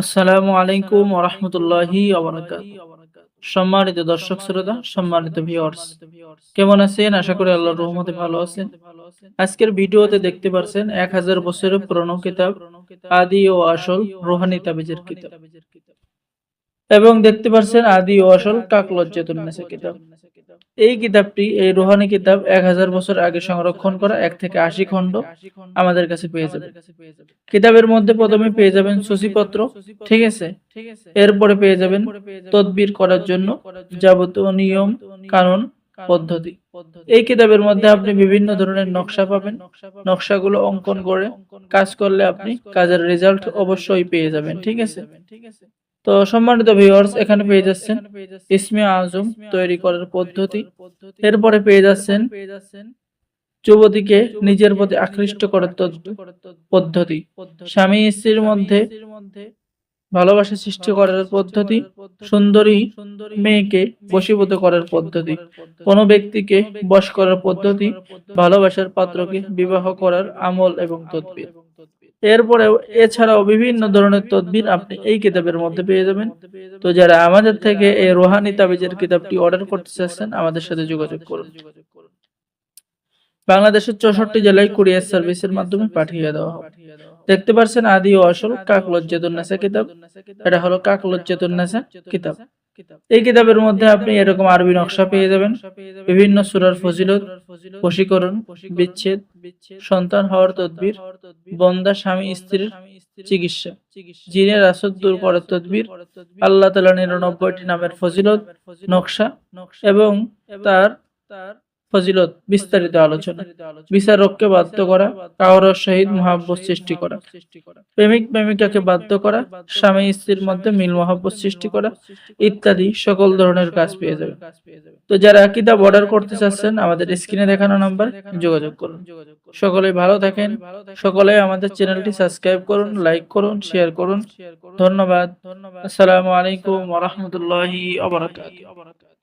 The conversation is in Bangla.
আসসালামু আলাইকুম ওরহমতুল্লাহি সম্মানিত দর্শক শ্রোতা, সম্মানিত ভিউয়ার্স কেমন আছেন? আশা করি আল্লাহর রহমতে ভালো আছেন। আজকের ভিডিওতে দেখতে পারছেন এক হাজার বছরের পুরনো কিতাব, আদি ও আসল রোহানি তাবিজের কিতাব। এবং দেখতে পারছেন আদি ও আসল কাকলজ্জাতুন্নেসা কিতাব। এই কিতাবটি, এই রোহানি কিতাব, এক হাজার বছর আগে সংরক্ষণ করা, এক থেকে আশি খণ্ড আমাদের কাছে পেয়ে যাবে কিতাবের মধ্যে প্রথমে পেয়ে যাবেন সূচিপত্র, ঠিক আছে? এরপরে পেয়ে যাবেন তদবির করার জন্য যাবতীয় নিয়ম, কানুন, পদ্ধতি। এই কিতাবের মধ্যে আপনি বিভিন্ন ধরনের নকশা পাবেন। নকশাগুলো অঙ্কন করে কাজ করলে আপনি কাজের রেজাল্ট অবশ্যই পেয়ে যাবেন ঠিক আছে ঠিক আছে? তো সম্মানিত ভিউয়ার্স এখানে পেয়ে যাচ্ছেন ইসমে আজম তৈরি করার পদ্ধতি। এরপরে পেয়ে যাচ্ছেন যুবতীকে নিজের প্রতি আকৃষ্ট করার পদ্ধতি। স্বামী স্ত্রীর মধ্যে ভালোবাসা সৃষ্টি করার পদ্ধতি, সুন্দরী মেয়েকে বশীভূত করার পদ্ধতি, কোনো ব্যক্তিকে বশ করার পদ্ধতি, ভালোবাসার পাত্রকে বিবাহ করার আমল এবং তদবির। এরপরেও এছাড়াও বিভিন্ন ধরনের তদবির আপনি এই কিতাবের মধ্যে পেয়ে যাবেন। তো যারা আমাদের থেকে এই রোহানি তাবিজের কিতাবটি অর্ডার করতে চাচ্ছেন, আমাদের সাথে যোগাযোগ করুন। বাংলাদেশের চৌষট্টি জেলায় কুরিয়ার সার্ভিসের মাধ্যমে পাঠিয়ে দেওয়া হবে দেখতে পাচ্ছেন আদি ও আসল কাকলজ্জাতুন্নাসা কিতাব। এটা হলো কাকলজ্জাতুন্নাসা কিতাব। এই কিতাবের মধ্যে আপনি এরকম আরবি নকশা পেয়ে যাবেন। বিভিন্ন সুরার ফজিলত, বশীকরণ, বিচ্ছেদ, সন্তান হওয়ার তদবির, বন্দা স্বামী স্ত্রীর চিকিৎসা জিনের আসদ দূর করার তদবির, আল্লাহ তালা নিরানব্বইটি নামের ফজিলত, নকশা এবং তার ফজিলত, বিস্তারিত আলোচনা। বিচারককে বাধ্য করা কাউর সহিত মহাব্বত সৃষ্টি করা। প্রেমিক, প্রেমিকাকে বাধ্য করা, স্বামী, স্ত্রীর মধ্যে মিল মহাব্বত সৃষ্টি করা ইত্যাদি সকল ধরনের কাজ পেয়ে যাবে। তো যারা কিতাব অর্ডার করতে চাচ্ছেন, আমাদের স্ক্রিনে দেখানো নাম্বার যোগাযোগ করুন। সকলে ভালো থাকেন। সকলে আমাদের চ্যানেলটি সাবস্ক্রাইব করুন লাইক করুন শেয়ার করুন। ধন্যবাদ। আসসালামু আলাইকুম ওয়া রাহমাতুল্লাহি ওয়া বারাকাতুহু।